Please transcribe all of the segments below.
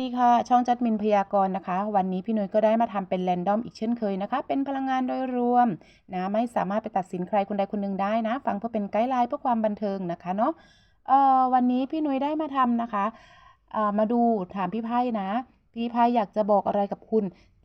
ดีค่ะ ช่องจัดมินพยากรณ์นะคะ วันนี้พี่นุ้ยก็ได้มาทำเป็นแรนดอมอีกเช่นเคยนะคะ เป็นพลังงานโดยรวมนะไม่สามารถไปตัดสินใครคนใดคนหนึ่งได้นะ ฟังเพื่อเป็นไกด์ไลน์เพื่อความบันเทิงนะคะเนาะเอ่อวันนี้พี่นุ้ยได้มาทำนะคะเอ่อมาดูถามพี่ไพ่นะ พี่ไพ่อยากจะบอกอะไรกับคุณ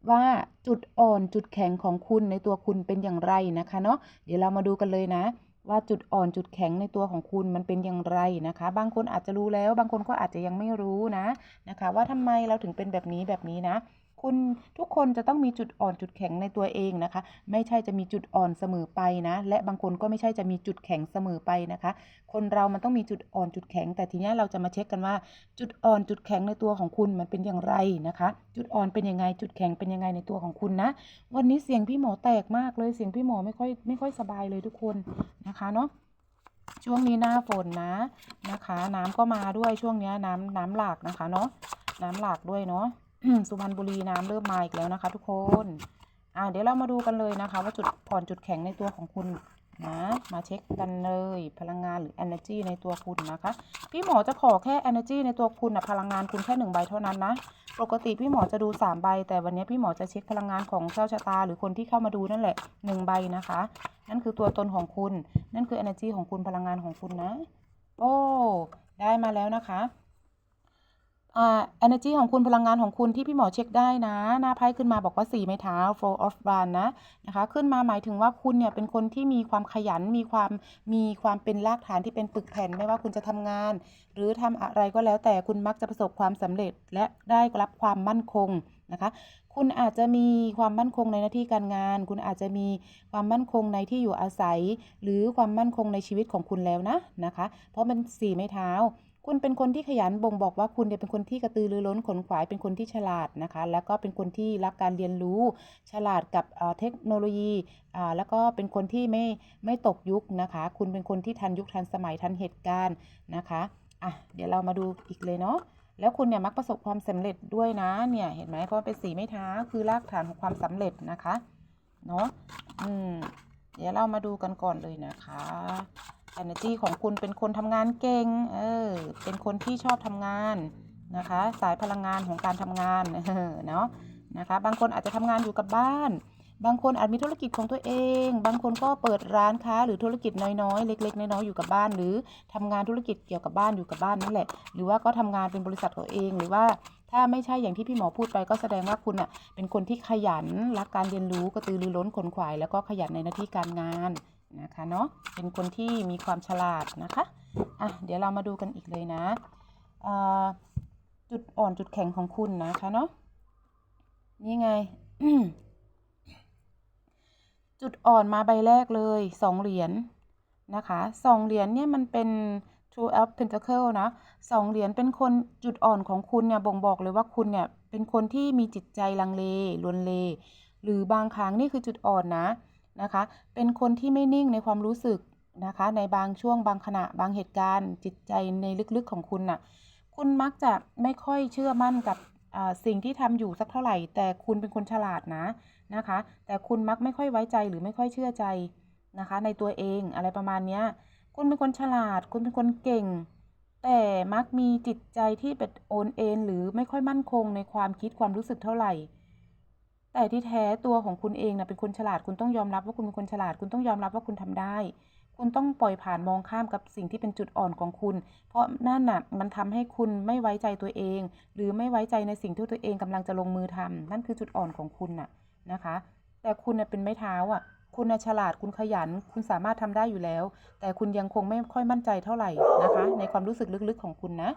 ว่าจุดอ่อนจุดแข็งของคุณในตัวคุณเป็นอย่างไรนะคะเนาะเดี๋ยวเรามาดูกันเลยนะ ว่าจุดอ่อนจุดแข็งในตัวของคุณมันเป็นอย่างไรนะคะ บางคนอาจจะรู้แล้ว บางคนก็อาจจะยังไม่รู้นะนะคะ ว่าทำไมเราถึงเป็นแบบนี้แบบนี้นะ คุณทุกคนจะต้องมีจุดอ่อนจุดแข็งในตัวเองนะคะ ไม่ใช่จะมีจุดอ่อนเสมอไปนะ และบางคนก็ไม่ใช่จะมีจุดแข็งเสมอไปนะคะ คนเรามันต้องมีจุดอ่อนจุดแข็ง แต่ทีนี้เราจะมาเช็คกันว่า จุดอ่อนจุดแข็งในตัวของคุณมันเป็นอย่างไรนะคะ จุดอ่อนเป็นยังไงจุดแข็งเป็นยังไงในตัวของคุณนะ วันนี้เสียงพี่หมอแตกมากเลยเสียงพี่หมอไม่ค่อยไม่ค่อยสบายเลยทุกคนนะคะเนาะช่วงนี้หน้าฝนนะนะคะ น้ำก็มาด้วยช่วงเนี้ยน้ำน้ำหลากนะคะเนาะน้ำหลากด้วยเนาะ สุพรรณบุรีน้ำเริ่มมาอีกแล้วนะคะ ทุกคน อ่าเดี๋ยวเรามาดูกันเลยนะคะ ว่าจุดอ่อนจุดแข็งในตัวของคุณนะมาเช็คกันเลย พลังงานหรือ energy ในตัวคุณนะคะ พี่หมอจะขอแค่ energy ในตัวคุณนะพลังงานคุณแค่หนึ่งใบเท่านั้นนะ ปกติพี่หมอจะดู 3 ใบ แต่วันนี้พี่หมอจะเช็คพลังงานของเจ้าชะตา หรือคนที่เข้ามาดูนั่นแหละ 1 ใบนะคะ นั่นคือตัวตนของคุณ นั่นคือ energy ของคุณพลังงานของคุณนะ โอ้ ได้มาแล้วนะคะ energy ของคุณพลังงานของคุณที่พี่หมอเช็คได้นะ หน้าไพ่ขึ้นมาบอกว่า 4 ไม้เท้า four of w a n d นะนะคะ ขึ้นมาหมายถึงว่าคุณเนี่ยเป็นคนที่มีความขยันมีความมีความเป็นรากฐานที่เป็นปึกแผ่นไม่ว่าคุณจะทำงาน หรือทำอะไรก็แล้วแต่คุณมักจะประสบความสำเร็จและได้รับความมั่นคงนะคะคุณอาจจะมีความมั่นคงในหน้าที่การงาน คุณอาจจะมีความมั่นคงในที่อยู่อาศัย หรือความมั่นคงในชีวิตของคุณแล้วนะนะคะ เพราะมันสี่ไม้เท้า คุณเป็นคนที่ขยันบ่งบอกว่าคุณเนี่ยเป็นคนที่กระตือรือร้นขนขวายเป็นคนที่ฉลาดนะคะ แล้วก็เป็นคนที่รักการเรียนรู้ ฉลาดกับเทคโนโลยีแล้วก็เป็นคนที่ไม่ไม่ตกยุคนะคะ คุณเป็นคนที่ทันยุคทันสมัยทันเหตุการณ์นะคะอะเดี๋ยวเรามาดูอีกเลยเนาะแล้วคุณเนี่ยมักประสบความสำเร็จด้วยนะเนี่ยเห็นไหมเพราะเป็นสีไม้เท้าคือรากฐานของความสำเร็จนะคะเนาะอืมเดี๋ยวเรามาดูกันก่อนเลยนะคะ energy ของคุณเป็นคนทำงานเก่ง เออ เป็นคนที่ชอบทำงานนะคะ สายพลังงานของการทำงาน เออ เนาะนะคะ บางคนอาจจะทำงานอยู่กับบ้าน บางคนอาจมีธุรกิจของตัวเอง บางคนก็เปิดร้านค้าหรือธุรกิจน้อยๆ เล็ก ๆ น้อยๆ อยู่กับบ้าน หรือทำงานธุรกิจเกี่ยวกับบ้านอยู่กับบ้านนั่นแหละ หรือว่าก็ทำงานเป็นบริษัทของเอง หรือว่าถ้าไม่ใช่อย่างที่พี่หมอพูดไปก็แสดงว่าคุณอะเป็นคนที่ขยัน รักการเรียนรู้ กระตือรือร้นขนขวาย แล้วก็ขยันในหน้าที่การงาน นะคะเนาะเป็นคนที่มีความฉลาดนะคะอะเดี๋ยวเรามาดูกันอีกเลยนะจุดอ่อนจุดแข็งของคุณนะคะเนาะนี่ไง จุดอ่อนมาใบแรกเลยสองเหรียญนะคะสองเหรียญเนี่ยมันเป็น True of Pentacle นะสองเหรียญเป็นคนจุดอ่อนของคุณเนี่ยบ่งบอกเลยว่าคุณเนี่ยเป็นคนที่มีจิตใจลังเลลวนเล หรือบางครั้งนี่คือจุดอ่อนนะ นะคะ เป็นคนที่ไม่นิ่งในความรู้สึกนะคะ ในบางช่วงบางขณะบางเหตุการณ์จิตใจในลึกๆของคุณน่ะ คุณมักจะไม่ค่อยเชื่อมั่นกับสิ่งที่ทำอยู่สักเท่าไหร่ แต่คุณเป็นคนฉลาดนะนะคะ แต่คุณมักไม่ค่อยไว้ใจหรือไม่ค่อยเชื่อใจนะคะ ในตัวเองอะไรประมาณเนี้ยคุณเป็นคนฉลาด คุณเป็นคนเก่ง แต่มักมีจิตใจที่เป็นโอนเอ็นหรือไม่ค่อยมั่นคงในความคิดความรู้สึกเท่าไหร่ แต่ที่แท้ตัวของคุณเองนะเป็นคนฉลาดคุณต้องยอมรับว่าคุณเป็นคนฉลาด คุณต้องยอมรับว่าคุณทำได้ คุณต้องปล่อยผ่านมองข้ามกับสิ่งที่เป็นจุดอ่อนของคุณ เพราะนั่นน่ะมันทำให้คุณไม่ไว้ใจตัวเอง หรือไม่ไว้ใจในสิ่งที่ตัวเองกำลังจะลงมือทำนั่นคือจุดอ่อนของคุณน่ะนะคะ แต่คุณน่ะเป็นไม้เท้าอะคุณน่ะฉลาดคุณขยัน คุณสามารถทำได้อยู่แล้ว แต่คุณยังคงไม่ค่อยมั่นใจเท่าไหร่นะคะ ในความรู้สึกลึกๆของคุณนะ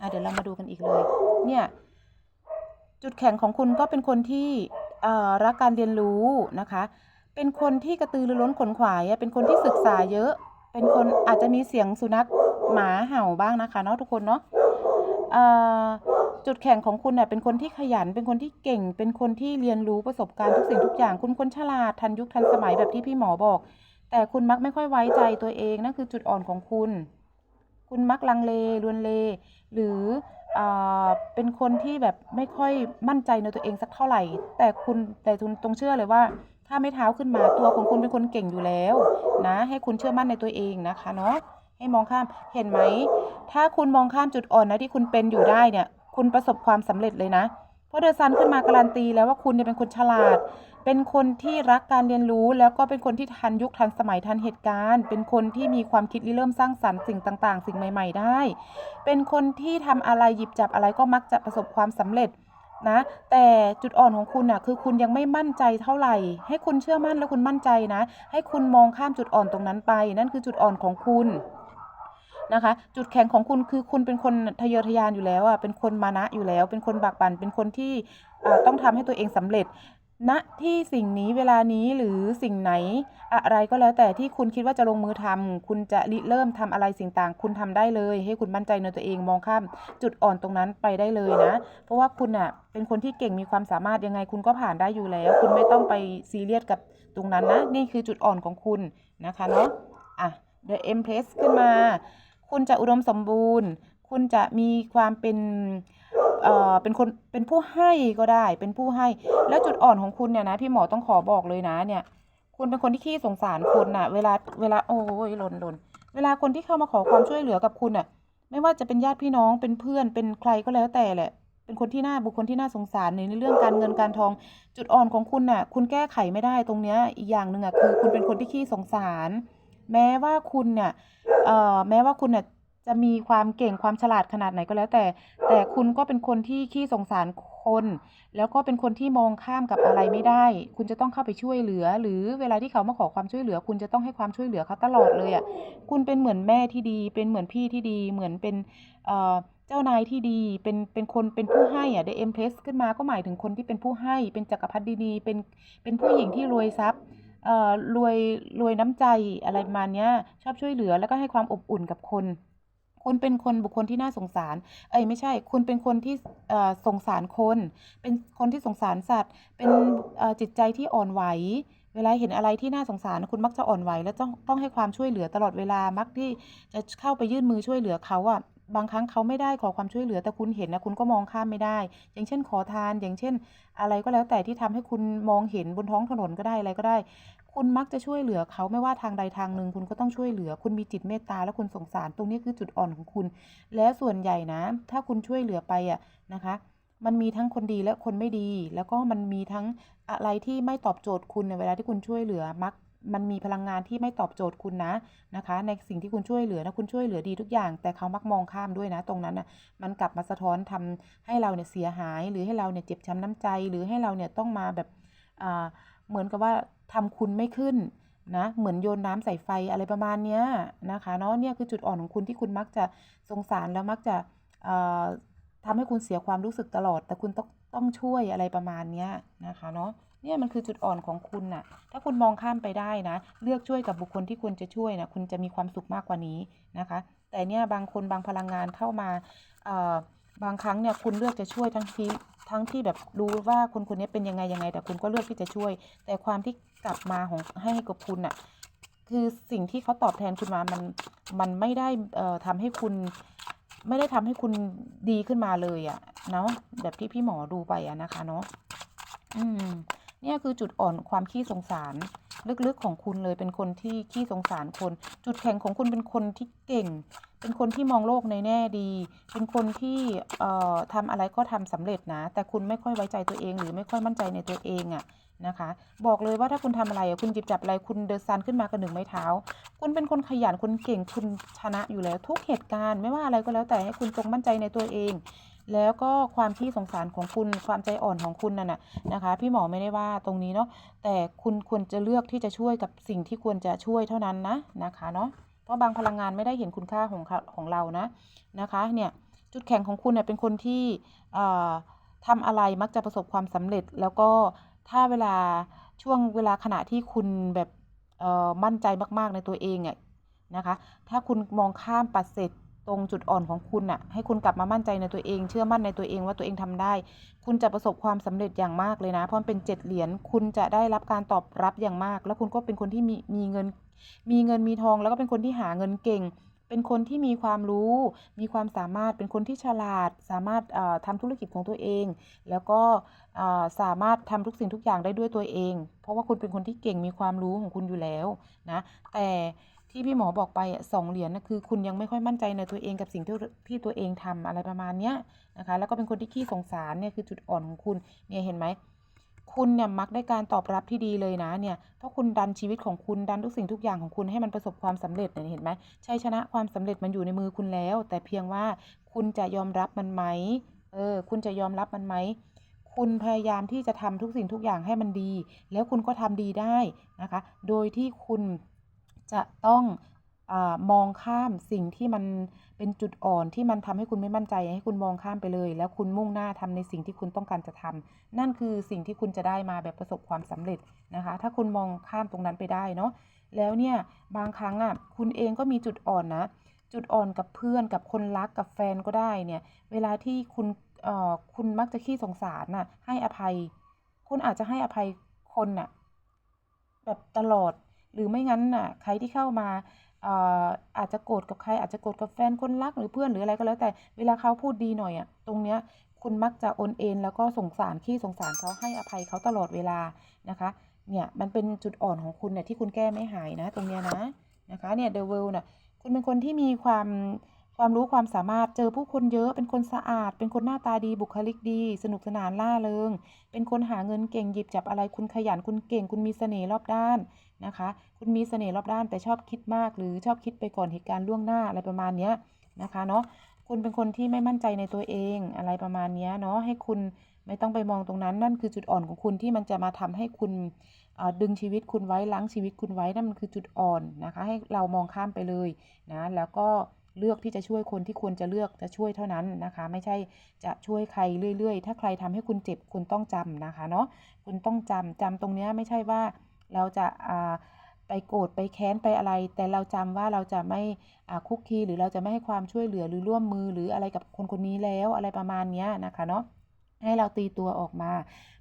อะเดี๋ยวเรามาดูกันอีกเลย เนี่ย จุดแข็งของคุณก็เป็นคนที่รักการเรียนรู้นะคะ เป็นคนที่กระตือรือร้นขนขวาย เป็นคนที่ศึกษาเยอะ เป็นคนอาจจะมีเสียงสุนัขหมาเห่าบ้างนะคะเนาะทุกคนเนาะจุดแข็งของคุณเนี่ยเป็นคนที่ขยัน เป็นคนที่เก่ง เป็นคนที่เรียนรู้ประสบการณ์ทุกสิ่งทุกอย่าง คุณคนฉลาดทันยุคทันสมัยแบบที่พี่หมอบอก แต่คุณมักไม่ค่อยไว้ใจตัวเองนั่นคือจุดอ่อนของคุณ คุณมักลังเลลวนเล หรือ เป็นคนที่แบบไม่ค่อยมั่นใจในตัวเองสักเท่าไหร่ แต่คุณแต่คุณตรงเชื่อเลยว่า ถ้าไม่เท้าขึ้นมาตัวของคุณเป็นคนเก่งอยู่แล้วนะ ให้คุณเชื่อมั่นในตัวเองนะคะเนาะให้มองข้ามเห็นไหม ถ้าคุณมองข้ามจุดอ่อนนะที่คุณเป็นอยู่ได้เนี่ย คุณประสบความสำเร็จเลยนะ ราะเดอะซันขึ้นมาการันตีแล้วว่าคุณเนี่ยเป็นคนฉลาด เป็นคนที่รักการเรียนรู้ แล้วก็เป็นคนที่ทันยุคทันสมัยทันเหตุการณ์ เป็นคนที่มีความคิดริเริ่มสร้างสรรค์สิ่งต่าง ๆ สิ่งใหม่ ๆ ได้ เป็นคนที่ทำอะไรหยิบจับอะไรก็มักจะประสบความสำเร็จนะแต่จุดอ่อนของคุณน่ะคือคุณยังไม่มั่นใจเท่าไหร่ ให้คุณเชื่อมั่นและคุณมั่นใจนะ ให้คุณมองข้ามจุดอ่อนตรงนั้นไป นั่นคือจุดอ่อนของคุณ นะคะ จุดแข็งของคุณคือคุณเป็นคนทะเยอทะยานอยู่แล้วอะเป็นคนมานะอยู่แล้ว เป็นคนบากบั่นเป็นคนที่ต้องทำให้ตัวเองสำเร็จณที่สิ่งนี้เวลานี้หรือสิ่งไหนอะไรก็แล้วแต่ที่คุณคิดว่าจะลงมือทำคุณจะริเริ่มทำอะไรสิ่งต่าง คุณทำได้เลย ให้คุณมั่นใจในตัวเองมองข้ามจุดอ่อนตรงนั้นไปได้เลยนะ เพราะว่าคุณอะเป็นคนที่เก่งมีความสามารถยังไงคุณก็ผ่านได้อยู่แล้ว คุณไม่ต้องไปซีเรียสกับตรงนั้นนะ นี่คือจุดอ่อนของคุณนะคะเนาะอะ The Empress ขึ้นมา คุณจะอุดมสมบูรณ์ คุณจะมีความเป็นเอ่อเป็นคนเป็นผู้ให้ก็ได้ เป็นผู้ให้ แล้วจุดอ่อนของคุณเนี่ยนะ พี่หมอต้องขอบอกเลยนะเนี่ย คุณเป็นคนที่ขี้สงสารคนน่ะ เวลาเวลาโอ้ยหล่นหล่นเวลาคนที่เข้ามาขอความช่วยเหลือกับคุณน่ะ ไม่ว่าจะเป็นญาติพี่น้องเป็นเพื่อนเป็นใครก็แล้วแต่แหละ เป็นคนที่น่าบุคคลที่น่าสงสารในเรื่องการเงินการทอง จุดอ่อนของคุณน่ะ คุณแก้ไขไม่ได้ตรงเนี้ยอีกอย่างหนึ่งอะคือ คุณเป็นคนที่ขี้สงสาร แม้ว่าคุณเนี่ยเอ่อแม้ว่าคุณเนี่ยจะมีความเก่งความฉลาดขนาดไหนก็แล้วแต่ แต่คุณก็เป็นคนที่ขี้สงสารคน แล้วก็เป็นคนที่มองข้ามกับอะไรไม่ได้ คุณจะต้องเข้าไปช่วยเหลือ หรือเวลาที่เขามาขอความช่วยเหลือ คุณจะต้องให้ความช่วยเหลือเขาตลอดเลยอะคุณเป็นเหมือนแม่ที่ดี เป็นเหมือนพี่ที่ดี เหมือนเป็นเอ่อเจ้านายที่ดี เป็นเป็นคนเป็นผู้ให้อะ The Empress ขึ้นมาก็หมายถึงคนที่เป็นผู้ให้ เป็นจักรพรรดินีเป็นเป็นผู้หญิงที่รวยทรัพย์ รวยรวยน้ำใจอะไรประมาณเนี้ย ชอบช่วยเหลือแล้วก็ให้ความอบอุ่นกับคนคุณเป็นคนบุคคลที่น่าสงสาร เอ้ยไม่ใช่ คุณเป็นคนที่เอ่อสงสารคน เป็นคนที่สงสารสัตว์ เป็นเอ่อจิตใจที่อ่อนไหว เวลาเห็นอะไรที่น่าสงสารคุณมักจะอ่อนไหว และต้องต้องให้ความช่วยเหลือตลอดเวลา มักที่จะเข้าไปยื่นมือช่วยเหลือเขาอะ บางครั้งเขาไม่ได้ขอความช่วยเหลือ แต่คุณเห็นนะคุณก็มองข้ามไม่ได้ อย่างเช่นขอทาน อย่างเช่น อะไรก็แล้วแต่ที่ทำให้คุณมองเห็นบนท้องถนนก็ได้อะไรก็ได้ คุณมักจะช่วยเหลือเขาไม่ว่าทางใดทางหนึ่ง คุณก็ต้องช่วยเหลือ คุณมีจิตเมตตาและคุณสงสาร ตรงนี้คือจุดอ่อนของคุณ และส่วนใหญ่นะ ถ้าคุณช่วยเหลือไปอะนะคะ มันมีทั้งคนดีและคนไม่ดี แล้วก็มันมีทั้งอะไรที่ไม่ตอบโจทย์คุณในเวลาที่คุณช่วยเหลือมักมันมีพลังงานที่ไม่ตอบโจทย์คุณนะนะคะ ในสิ่งที่คุณช่วยเหลือนะคุณช่วยเหลือดีทุกอย่าง แต่เขามักมองข้ามด้วยนะ ตรงนั้นน่ะมันกลับมาสะท้อนทำให้เราเนี่ยเสียหาย หรือให้เราเนี่ยเจ็บช้ำน้ำใจ หรือให้เราเนี่ยต้องมาแบบอ่าเหมือนกับว่า ทำคุณไม่ขึ้นนะเหมือนโยนน้ำใส่ไฟอะไรประมาณเนี้ยนะคะเนาะเนี่ยคือจุดอ่อนของคุณที่คุณมักจะสงสารแล้วมักจะเอ่อทำให้คุณเสียความรู้สึกตลอด แต่คุณต้องต้องช่วยอะไรประมาณเนี้ยนะคะเนาะเนี่ยมันคือจุดอ่อนของคุณน่ะ ถ้าคุณมองข้ามไปได้นะ เลือกช่วยกับบุคคลที่ควรจะช่วยนะคุณจะมีความสุขมากกว่านี้นะคะ แต่เนี่ยบางคนบางพลังงานเข้ามาบางครั้งเนี่ยคุณเลือกจะช่วยทั้งที่ ทั้งที่แบบรู้ว่าคนคนนี้เป็นยังไงยังไง แต่คุณก็เลือกที่จะช่วย แต่ความที่กลับมาของให้กับคุณน่ะคือสิ่งที่เขาตอบแทนคุณมา มัน มันไม่ได้เอ่อทำให้คุณ ไม่ได้ทำให้คุณดีขึ้นมาเลยอะเนาะ แบบที่พี่หมอดูไปอะนะคะเนาะ อืม เนี่ยคือจุดอ่อนความขี้สงสาร ลึกๆของคุณเลยเป็นคนที่ขี้สงสารคน จุดแข็งของคุณเป็นคนที่เก่ง เป็นคนที่มองโลกในแง่ดี เป็นคนที่เอ่อทำอะไรก็ทำสำเร็จนะ แต่คุณไม่ค่อยไว้ใจตัวเอง หรือไม่ค่อยมั่นใจในตัวเองอะนะคะ บอกเลยว่าถ้าคุณทำอะไรคุณหยิบจับอะไรคุณเดินซันขึ้นมากับหนึ่งไม้เท้า คุณเป็นคนขยันคุณเก่งคุณชนะอยู่แล้ว ทุกเหตุการณ์ไม่ว่าอะไรก็แล้วแต่ให้คุณจงมั่นใจในตัวเอง แล้วก็ความที่สงสารของคุณความใจอ่อนของคุณนั่นน่ะนะคะ พี่หมอไม่ได้ว่าตรงนี้เนาะแต่คุณควรจะเลือกที่จะช่วยกับสิ่งที่ควรจะช่วยเท่านั้นนะนะคะเนาะเพราะบางพลังงานไม่ได้เห็นคุณค่าของของเรานะนะคะเนี่ยจุดแข็งของคุณเนี่ยเป็นคนที่เอ่อทำอะไรมักจะประสบความสำเร็จ แล้วก็ถ้าเวลาช่วงเวลาขณะที่คุณแบบมั่นใจมาก ๆ ในตัวเองอะนะคะ ถ้าคุณมองข้ามปัดเสร็จ ตรงจุดอ่อนของคุณน่ะ ให้คุณกลับมามั่นใจในตัวเอง เชื่อมั่นในตัวเองว่าตัวเองทำได้ คุณจะประสบความสำเร็จอย่างมากเลยนะ เพราะเป็นเจ็ดเหรียญ คุณจะได้รับการตอบรับอย่างมาก แล้วคุณก็เป็นคนที่มีมีเงิน มีเงินมีทอง แล้วก็เป็นคนที่หาเงินเก่ง เป็นคนที่มีความรู้ มีความสามารถ เป็นคนที่ฉลาด สามารถเอ่อทำธุรกิจของตัวเอง แล้วก็สามารถทำทุกสิ่งทุกอย่างได้ด้วยตัวเอง เพราะว่าคุณเป็นคนที่เก่ง มีความรู้ของคุณอยู่แล้วนะ แต่ ที่พี่หมอบอกไปสองเหรียญนะคือ คุณยังไม่ค่อยมั่นใจในตัวเองกับสิ่งที่ที่ตัวเองทำอะไรประมาณเนี้ยนะคะ แล้วก็เป็นคนที่ขี้สงสารเนี่ยคือจุดอ่อนของคุณเนี่ยเห็นไหมคุณเนี่ยมักได้การตอบรับที่ดีเลยนะเนี่ย เพราะคุณดันชีวิตของคุณดันทุกสิ่งทุกอย่างของคุณให้มันประสบความสำเร็จเนี่ยเห็นไหมชัยชนะความสำเร็จมันอยู่ในมือคุณแล้ว แต่เพียงว่าคุณจะยอมรับมันไหมเออ คุณจะยอมรับมันไหมคุณพยายามที่จะทำทุกสิ่งทุกอย่างให้มันดี แล้วคุณก็ทำดีได้นะคะ โดยที่คุณ จะต้องอมองข้ามสิ่งที่มันเป็นจุดอ่อนที่มันทำให้คุณไม่มั่นใจให้คุณมองข้ามไปเลย แล้วคุณมุ่งหน้าทำในสิ่งที่คุณต้องการจะทำนั่นคือสิ่งที่คุณจะได้มาแบบประสบความสำเร็จนะคะ ถ้าคุณมองข้ามตรงนั้นไปได้เนาะแล้วเนี่ยบางครั้งอะคุณเองก็มีจุดอ่อนนะ จุดอ่อนกับเพื่อนกับคนรักกับแฟนก็ได้เนี่ย เวลาที่คุณเอ่อคุณมักจะขี้สงสารน่ะให้อภัย คุณอาจจะให้อภัยคนน่ะแบบตลอด หรือไม่งั้นอะใครที่เข้ามาอ่ออาจจะโกรธกับใครอาจจะโกรธกับแฟนคนรักหรือเพื่อนหรืออะไรก็แล้วแต่เวลาเขาพูดดีหน่อยอะตรงเนี้ยคุณมักจะโอนเอ็นแล้วก็สงสารขี้สงสารเขาให้อภัยเขาตลอดเวลานะคะเนี่ยมันเป็นจุดอ่อนของคุณเนี่ยที่คุณแก้ไม่หายนะ ตรงเนี้ยนะนะคะเนี่ยเดอะเวลน่ะคุณเป็นคนที่มีความ ความรู้ความสามารถเจอผู้คนเยอะ เป็นคนสะอาด เป็นคนหน้าตาดีบุคลิกดี สนุกสนานล่าเริง เป็นคนหาเงินเก่งหยิบจับอะไรคุณขยันคุณเก่ง คุณมีเสน่ห์รอบด้านนะคะ คุณมีเสน่ห์รอบด้าน แต่ชอบคิดมาก หรือชอบคิดไปก่อนเหตุการณ์ล่วงหน้าอะไรประมาณนี้นะคะเนาะคุณเป็นคนที่ไม่มั่นใจในตัวเองอะไรประมาณนี้เนาะให้คุณไม่ต้องไปมองตรงนั้นนั่นคือจุดอ่อนของคุณที่มันจะมาทำให้คุณดึงชีวิตคุณไว้ล้างชีวิตคุณไว้นั่นมันคือจุดอ่อนนะคะ ให้เรามองข้ามไปเลยนะแล้วก็ เลือกที่จะช่วยคนที่ควรจะเลือกจะช่วยเท่านั้นนะคะ ไม่ใช่จะช่วยใครเรื่อยๆ ถ้าใครทำให้คุณเจ็บคุณต้องจำนะคะเนาะคุณต้องจำจำตรงเนี้ยไม่ใช่ว่าเราจะอ่าไปโกรธไปแค้นไปอะไร แต่เราจำว่าเราจะไม่อ่าคุกคีหรือเราจะไม่ให้ความช่วยเหลือหรือร่วมมือหรืออะไรกับคนคนนี้แล้วอะไรประมาณเนี้ยนะคะเนาะให้เราตีตัวออกมา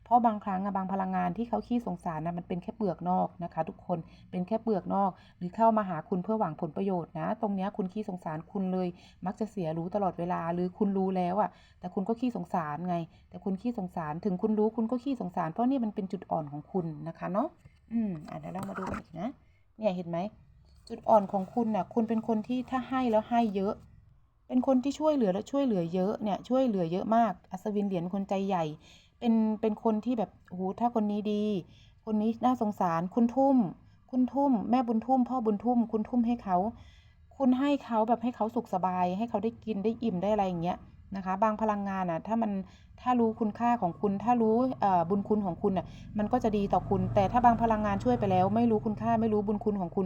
เพราะบางครั้งอะบางพลังงานที่เขาขี้สงสารนะมันเป็นแค่เปลือกนอกนะคะ ทุกคนเป็นแค่เปลือกนอก หรือเข้ามาหาคุณเพื่อหวังผลประโยชน์นะ ตรงนี้คุณขี้สงสารคุณเลย มักจะเสียรู้ตลอดเวลาหรือคุณรู้แล้วอะแต่คุณก็ขี้สงสารไง แต่คุณขี้สงสารถึงคุณรู้คุณก็ขี้สงสาร เพราะนี่มันเป็นจุดอ่อนของคุณนะคะเนาะอืมอะเดี๋ยวเรามาดูนอีกนะ เนี่ยเห็นไหมจุดอ่อนของคุณน่ะคุณเป็นคนที่ถ้าให้แล้วให้เยอะเป็นคนที่ช่วยเหลือและช่วยเหลือเยอะเนี่ยช่วยเหลือเยอะมาก อัศวินเหรียญคนใจใหญ่ เป็นเป็นคนที่แบบโอ้โหถ้าคนนี้ดี คนนี้น่าสงสารคุณทุ่ม คุณทุ่ม แม่บุญทุ่ม พ่อบุญทุ่ม คุณทุ่มให้เขา คุณให้เขาแบบให้เขาสุขสบาย ให้เขาได้กินได้อิ่มได้อะไรอย่างเงี้ยนะคะ บางพลังงานอะถ้ามันถ้ารู้คุณค่าของคุณ ถ้ารู้เอ่อบุญคุณของคุณอะมันก็จะดีต่อคุณ แต่ถ้าบางพลังงานช่วยไปแล้ว ไม่รู้คุณค่าไม่รู้บุญคุณของคุณ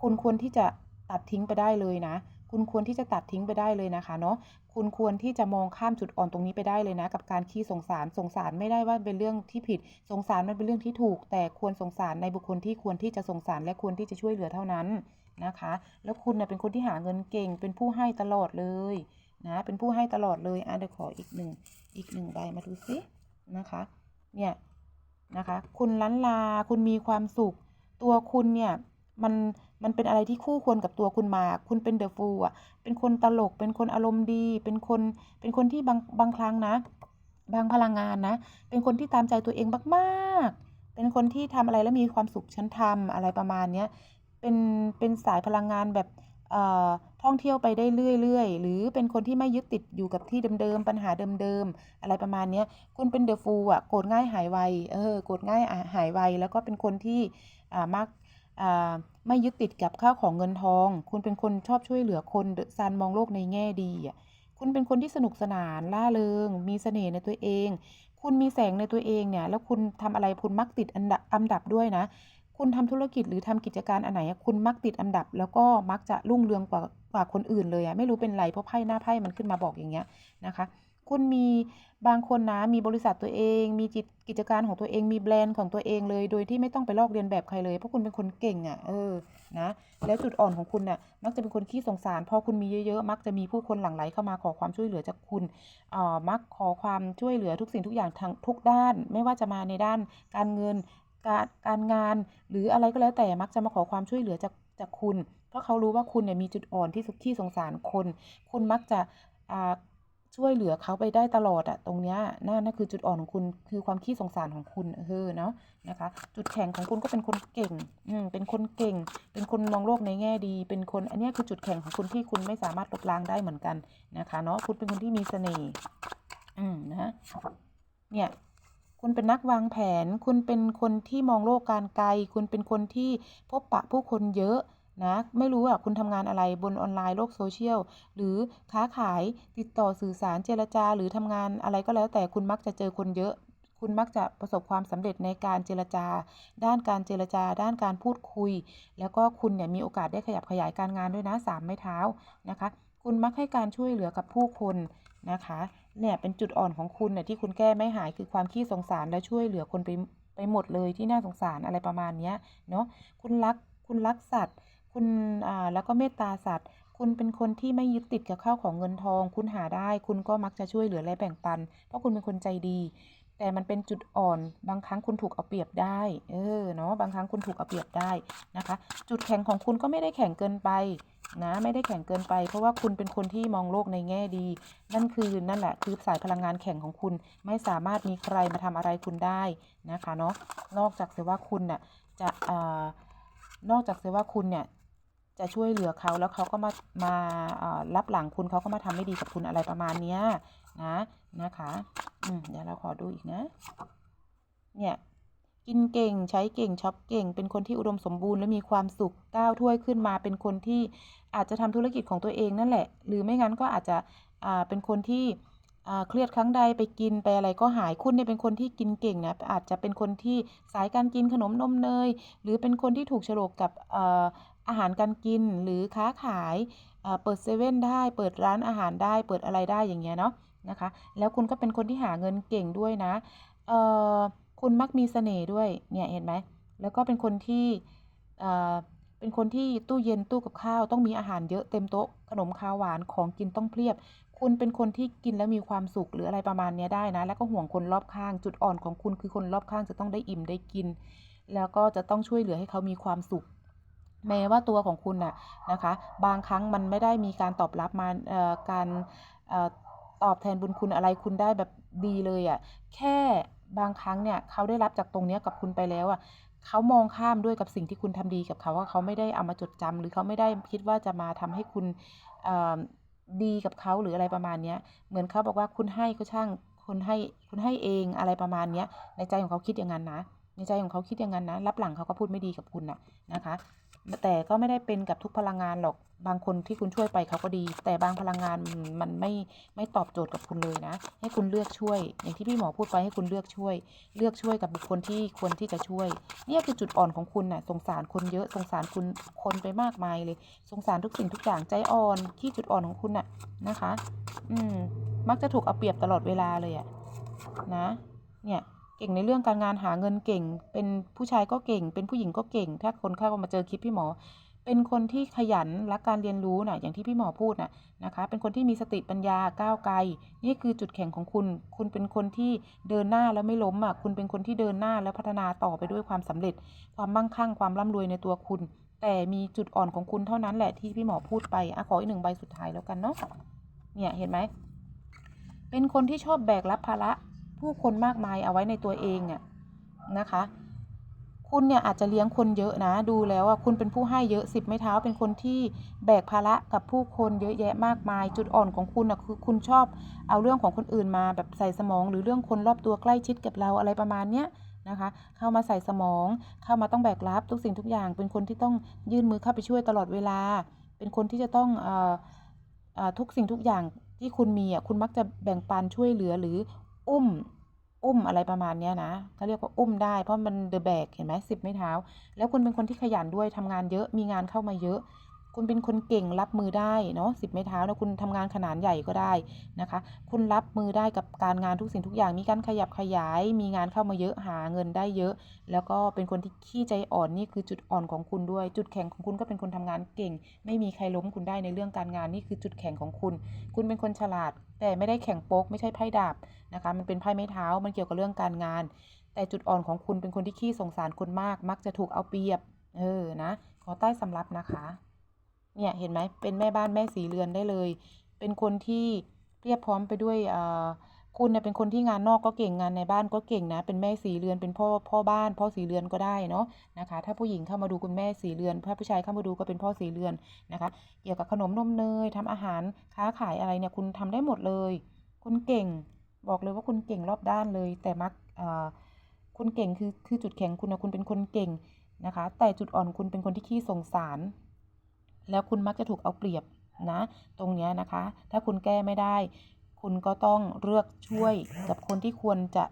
คุณควรที่จะตัดทิ้งไปได้เลยนะ คุณควรที่จะตัดทิ้งไปได้เลยนะคะเนาะคุณควรที่จะมองข้ามจุดอ่อนตรงนี้ไปได้เลยนะ กับการขี้สงสารสงสารไม่ได้ว่าเป็นเรื่องที่ผิด สงสารมันเป็นเรื่องที่ถูก แต่ควรสงสารในบุคคลที่ควรที่จะสงสารและควรที่จะช่วยเหลือเท่านั้นนะคะ แล้วคุณนะเป็นคนที่หาเงินเก่ง เป็นผู้ให้ตลอดเลยนะเป็นผู้ให้ตลอดเลยอะเดี๋ยวขออีกหนึ่งอีกหนึ่งใบมาดูซินะคะเนี่ยนะคะ คุณล้านลาคุณมีความสุข ตัวคุณเนี่ยมัน มันเป็นอะไรที่คู่ควรกับตัวคุณมาคุณเป็นเดอะฟูลอะ เป็นคนตลก เป็นคนอารมณ์ดี เป็นคน เป็นคนที่บางบางครั้งนะ บางพลังงานนะ เป็นคนที่ตามใจตัวเองมากๆ เป็นคนที่ทำอะไรแล้วมีความสุขฉันทำอะไรประมาณเนี้ย เป็น เป็นสายพลังงานแบบเอ่อท่องเที่ยวไปได้เรื่อยๆ หรือเป็นคนที่ไม่ยึดติดอยู่กับที่เดิมๆ ปัญหาเดิมๆ อะไรประมาณนี้คุณเป็นเดอะฟูอะ โกรธง่ายหายไว เออ โกรธง่ายหายไว แล้วก็เป็นคนที่อ่ามักอ่า ไม่ยึดติดกับข้าวของเงินทอง คุณเป็นคนชอบช่วยเหลือคนซันมองโลกในแง่ดีอะคุณเป็นคนที่สนุกสนานล่าเริง มีเสน่ห์ในตัวเอง คุณมีแสงในตัวเองเนี่ย แล้วคุณทำอะไรคุณมักติดอันดับอันดับด้วยนะ คุณทำธุรกิจหรือทำกิจการอันไหนคุณมักติดอันดับ แล้วก็มักจะรุ่งเรืองกว่ากว่าคนอื่นเลยอะไม่รู้เป็นไรเพราะไพ่หน้าไพ่มันขึ้นมาบอกอย่างเงี้ยนะคะ คุณมีบางคนนะมีบริษัทตัวเอง มีจิตกิจการของตัวเองมีแบรนด์ของตัวเองเลย โดยที่ไม่ต้องไปลอกเรียนแบบใครเลย เพราะคุณเป็นคนเก่งอะ่ะเออนะแล้วจุดอ่อนของคุณน่ะมักจะเป็นคนขี้สงสาร พอคุณมีเยอะๆ มักจะมีผู้คนหลั่งไหลเข้ามาขอความช่วยเหลือจากคุณเอ่อมักขอความช่วยเหลือทุกสิ่งทุกอย่างทั้งทุกด้าน ไม่ว่าจะมาในด้านการเงินการการงาน หรืออะไรก็แล้วแต่มักจะมาขอความช่วยเหลือจากจากคุณ เพราะเขารู้ว่าคุณเนี่ยมีจุดอ่อนที่สุดขี้สงสารคน คุณมักจะอ่า ช่วยเหลือเขาไปได้ตลอดอะตรงเนี้ยนั่นนั่นคือจุดอ่อนของคุณคือความขี้สงสารของคุณเออเนาะนะคะ จุดแข็งของคุณก็เป็นคนเก่งอืมเป็นคนเก่ง เป็นคนมองโลกในแง่ดี เป็นคนอันนี้คือจุดแข็งของคุณที่คุณไม่สามารถลบล้างได้เหมือนกันนะคะเนาะคุณเป็นคนที่มีเสน่ห์อืมนะเนี่ยคุณเป็นนักวางแผน คุณเป็นคนที่มองโลกการไกล คุณเป็นคนที่พบปะผู้คนเยอะ นะไม่รู้อะคุณทำงานอะไรบนออนไลน์โลกโซเชียลหรือค้าขายติดต่อสื่อสารเจรจา หรือทำงานอะไรก็แล้วแต่คุณมักจะเจอคนเยอะ คุณมักจะประสบความสำเร็จในการเจรจา ด้านการเจรจา ด้านการพูดคุย แล้วก็คุณเนี่ยมีโอกาสได้ขยับขยายการงานด้วยนะสามไม้เท้านะคะ คุณมักให้การช่วยเหลือกับผู้คนนะคะเนี่ยเป็นจุดอ่อนของคุณเนี่ยที่คุณแก้ไม่หายคือความขี้สงสารและช่วยเหลือคนไปไปหมดเลยที่น่าสงสารอะไรประมาณนี้เนาะคุณรักคุณรักสัตว์ คุณอ่าแล้วก็เมตตาสัตว์ คุณเป็นคนที่ไม่ยึดติดกับข้าวของเงินทอง คุณหาได้ คุณก็มักจะช่วยเหลือและแบ่งปัน เพราะคุณเป็นคนใจดี แต่มันเป็นจุดอ่อน บางครั้งคุณถูกเอาเปรียบได้ เออ เนาะ บางครั้งคุณถูกเอาเปรียบได้นะคะ จุดแข็งของคุณก็ไม่ได้แข็งเกินไปนะไม่ได้แข็งเกินไป เพราะว่าคุณเป็นคนที่มองโลกในแง่ดี นั่นคือนั่นแหละคือสายพลังงานแข็งของคุณ ไม่สามารถมีใครมาทำอะไรคุณได้นะคะเนาะนอกจากเสียว่าคุณน่ะจะอ่านอกจากเสียว่าคุณเนี่ย จะช่วยเหลือเขาแล้วเขาก็มามารับหลังคุณเขาก็มาทำไม่ดีกับคุณอะไรประมาณเนี้ยนะนะคะอืมเดี๋ยวเราขอดูอีกนะ เนี่ยกินเก่งใช้เก่งช็อปเก่ง เป็นคนที่อุดมสมบูรณ์และมีความสุขก้าวถ้วยขึ้นมาเป็นคนที่อาจจะทำธุรกิจของตัวเองนั่นแหละ หรือไม่งั้นก็อาจจะอ่าเป็นคนที่เครียดครั้งใดไปกินไปอะไรก็หายคุณเนี่ยเป็นคนที่กินเก่งนะอาจจะเป็นคนที่สายการกินขนมนมเนย หรือเป็นคนที่ถูกฉลกกับอาหารการกินหรือค้าขายเปิดเซเว่นได้ เปิดร้านอาหารได้ เปิดอะไรได้อย่างเงี้ยเนาะนะคะ แล้วคุณก็เป็นคนที่หาเงินเก่งด้วยนะเออคุณมักมีเสน่ห์ด้วยเนี่ยเห็นไหมแล้วก็เป็นคนที่เออเป็นคนที่ตู้เย็นตู้กับข้าวต้องมีอาหารเยอะเต็มโต๊ะขนมข้าวหวานของกินต้องเพียบ คุณเป็นคนที่กินแล้วมีความสุขหรืออะไรประมาณเนี้ยได้นะ แล้วก็ห่วงคนรอบข้าง จุดอ่อนของคุณคือคนรอบข้างจะต้องได้อิ่มได้กิน แล้วก็จะต้องช่วยเหลือให้เขามีความสุข แม้ว่าตัวของคุณน่ะนะคะ บางครั้งมันไม่ได้มีการตอบรับมาการออตอบแทนบุญคุณอะไรคุณได้แบบดีเลยอะ่ะแค่บางครั้งเนี่ยเขาได้รับจากตรงเนี้ยกับคุณไปแล้วอะ่ะเขามองข้ามด้วยกับสิ่งที่คุณทำดีกับเขาว่าเขาไม่ได้เอามาจดจำหรือเขาไม่ได้คิดว่าจะมาทำให้คุณดีกับเขาหรืออะไรประมาณเนี้ยเหมือนเขาบอกว่าคุณให้ก็ช่างคุณให้คุณให้เองอะไรประมาณเนี้ยในใจของเขาคิดอย่างนั้นนะในใจของเขาคิดอย่างนั้นนะรับหลังเขาก็พูดไม่ดีกับคุณน่ะนะคะ แต่ก็ไม่ได้เป็นกับทุกพลังงานหรอกบางคนที่คุณช่วยไปเขาก็ดี แต่บางพลังงานมันไม่ไม่ตอบโจทย์กับคุณเลยนะ ให้คุณเลือกช่วย อย่างที่พี่หมอพูดไปให้คุณเลือกช่วย เลือกช่วยกับบุคคลที่ควรที่จะช่วยเนี่ยคือจุดอ่อนของคุณน่ะสงสารคนเยอะสงสารคุณคนไปมากมายเลย สงสารทุกสิ่งทุกอย่างใจอ่อนที่จุดอ่อนของคุณน่ะนะคะ อืมมักจะถูกเอาเปรียบตลอดเวลาเลยอะนะ เนี่ย เก่งในเรื่องการงานหาเงินเก่ง เป็นผู้ชายก็เก่ง เป็นผู้หญิงก็เก่ง ถ้าคนเข้ามาเจอคลิปพี่หมอ เป็นคนที่ขยันรักการเรียนรู้น่ะอย่างที่พี่หมอพูดน่ะนะคะ เป็นคนที่มีสติปัญญาก้าวไกล นี่คือจุดแข็งของคุณ คุณเป็นคนที่เดินหน้าแล้วไม่ล้มอะคุณเป็นคนที่เดินหน้าแล้วพัฒนาต่อไปด้วยความสำเร็จ ความมั่งคั่งความร่ำรวยในตัวคุณ แต่มีจุดอ่อนของคุณเท่านั้นแหละที่พี่หมอพูดไปอะขออีกหนึ่งใบสุดท้ายแล้วกันเนาะเนี่ยเห็นไหมเป็นคนที่ชอบแบกรับภาระ ผู้คนมากมายเอาไว้ในตัวเองอะนะคะ คุณเนี่ยอาจจะเลี้ยงคนเยอะนะ ดูแล้วอะคุณเป็นผู้ให้เยอะสิบไม้เท้า เป็นคนที่แบกภาระกับผู้คนเยอะแยะมากมาย จุดอ่อนของคุณอะคือคุณชอบเอาเรื่องของคนอื่นมาแบบใส่สมอง หรือเรื่องคนรอบตัวใกล้ชิดกับเราอะไรประมาณเนี้ยนะคะ เข้ามาใส่สมอง เข้ามาต้องแบกรับทุกสิ่งทุกอย่าง เป็นคนที่ต้องยื่นมือเข้าไปช่วยตลอดเวลา เป็นคนที่จะต้องเอ่ออทุกสิ่งทุกอย่างที่คุณมีอะคุณมักจะแบ่งปันช่วยเหลือหรือ อุ้ม อุ้มอะไรประมาณเนี้ยนะเขาเรียกว่าอุ้มได้เพราะมันเดอะแบกเห็นไหมสิบไม่เท้า แล้วคุณเป็นคนที่ขยันด้วยทำงานเยอะมีงานเข้ามาเยอะ คุณเป็นคนเก่งรับมือได้เนาะสิบไม้เท้าแล้วคุณทำงานขนาดใหญ่ก็ได้นะคะ คุณรับมือได้กับการงานทุกสิ่งทุกอย่างมีการขยับขยาย มีงานเข้ามาเยอะหาเงินได้เยอะ แล้วก็เป็นคนที่ขี้ใจอ่อนนี่คือจุดอ่อนของคุณด้วย จุดแข็งของคุณก็เป็นคนทำงานเก่ง ไม่มีใครล้มคุณได้ในเรื่องการงานนี่คือจุดแข็งของคุณ คุณเป็นคนฉลาด แต่ไม่ได้แข็งโป๊กไม่ใช่ไพ่ดาบนะคะ มันเป็นไพ่ไม้เท้ามันเกี่ยวกับเรื่องการงาน แต่จุดอ่อนของคุณเป็นคนที่ขี้สงสารคนมาก มักจะถูกเอาเปรียบ เออนะขอใต้สำรับนะคะ เนี่ยเห็นไหมเป็นแม่บ้านแม่สีเรือนได้เลย เป็นคนที่เรียบพร้อมไปด้วยคุณเนี่ยเป็นคนที่งานนอกก็เก่งงานในบ้านก็เก่งนะ เป็นแม่สีเรือนเป็นพ่อพ่อบ้านพ่อสีเรือนก็ได้เนาะนะคะ ถ้าผู้หญิงเข้ามาดูคุณแม่สีเรือนถ้าผู้ชายเข้ามาดูก็เป็นพ่อสีเรือนนะคะ เกี่ยวกับขนมนมเนยทำอาหารค้าขายอะไรเนี่ยคุณทำได้หมดเลย คุณเก่งบอกเลยว่าคุณเก่งรอบด้านเลย แต่มักคุณเก่งคือคือจุดแข็งคุณนะคุณเป็นคนเก่งนะคะ แต่จุดอ่อนคุณเป็นคนที่ขี้สงสาร แล้วคุณมักจะถูกเอาเปรียบนะ ตรงนี้นะคะ ถ้าคุณแก้ไม่ได้ คุณก็ต้องเลือกช่วยกับคนที่ควรจะ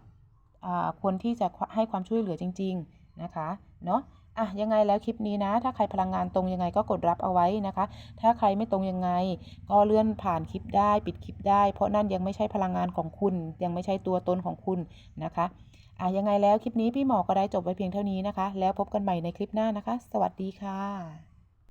ควรที่จะให้ความช่วยเหลือจริง ๆนะคะเนาะอะยังไงแล้วคลิปนี้นะ ถ้าใครพลังงานตรงยังไงก็กดรับเอาไว้นะคะ ถ้าใครไม่ตรงยังไง ก็เลื่อนผ่านคลิปได้ ปิดคลิปได้ เพราะนั่นยังไม่ใช่พลังงานของคุณ ยังไม่ใช่ตัวตนของคุณนะคะอะยังไงแล้วคลิปนี้พี่หมอก็ได้จบไว้เพียงเท่านี้นะคะ แล้วพบกันใหม่ในคลิปหน้านะคะ สวัสดีค่ะ